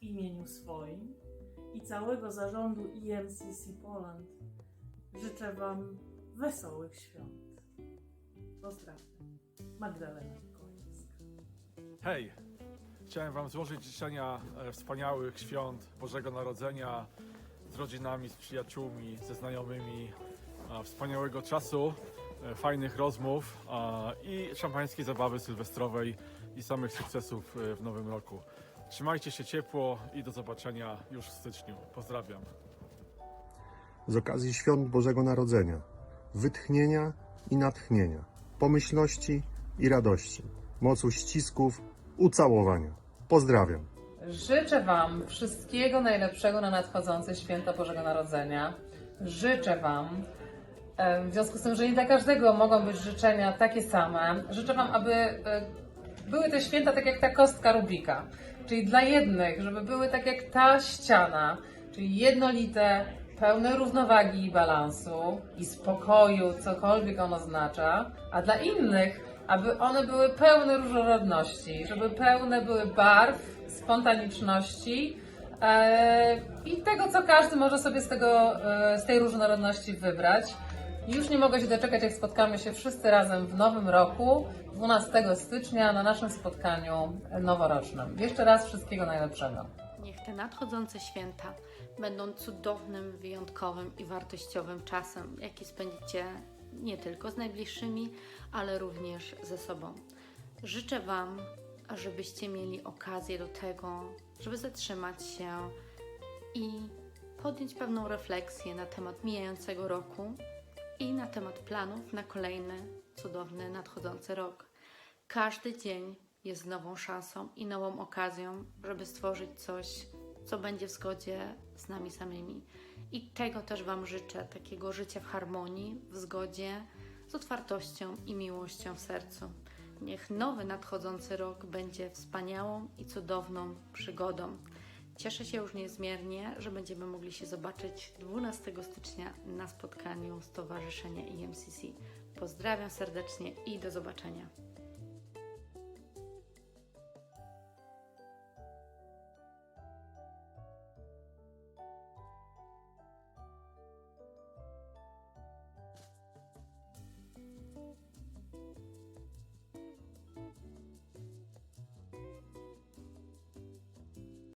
w imieniu swoim i całego zarządu EMCC Poland życzę Wam wesołych świąt. Pozdrawiam. Magdalena Mikołajewska. Hej! Chciałem Wam złożyć życzenia e, wspaniałych świąt Bożego Narodzenia z rodzinami, z przyjaciółmi, ze znajomymi, wspaniałego czasu, e, fajnych rozmów i szampańskiej zabawy sylwestrowej i samych sukcesów e, w nowym roku. Trzymajcie się ciepło i do zobaczenia już w styczniu. Pozdrawiam. z okazji świąt Bożego Narodzenia, wytchnienia i natchnienia, pomyślności i radości, mocu ścisków, ucałowania. Pozdrawiam. Życzę Wam wszystkiego najlepszego na nadchodzące święta Bożego Narodzenia. Życzę Wam, e, w związku z tym, że nie dla każdego mogą być życzenia takie same, życzę Wam, aby e, były te święta tak jak ta kostka Rubika. Czyli dla jednych, żeby były tak jak ta ściana, czyli jednolite, pełne równowagi i balansu i spokoju, cokolwiek on oznacza, a dla innych, aby one były pełne różnorodności, żeby pełne były barw, spontaniczności e, i tego, co każdy może sobie z, tego, e, z tej różnorodności wybrać. Już nie mogę się doczekać, jak spotkamy się wszyscy razem w nowym roku, 12 stycznia, na naszym spotkaniu noworocznym. Jeszcze raz wszystkiego najlepszego. Niech te nadchodzące święta będą cudownym, wyjątkowym i wartościowym czasem, jaki spędzicie nie tylko z najbliższymi, ale również ze sobą. Życzę Wam, żebyście mieli okazję do tego, żeby zatrzymać się i podjąć pewną refleksję na temat mijającego roku i na temat planów na kolejny cudowny, nadchodzący rok. Każdy dzień jest nową szansą i nową okazją, żeby stworzyć coś, co będzie w zgodzie z nami samymi. I tego też Wam życzę, takiego życia w harmonii, w zgodzie, z otwartością i miłością w sercu. Niech nowy nadchodzący rok będzie wspaniałą i cudowną przygodą. Cieszę się już niezmiernie, że będziemy mogli się zobaczyć 12 stycznia na spotkaniu Stowarzyszenia EMCC. Pozdrawiam serdecznie i do zobaczenia.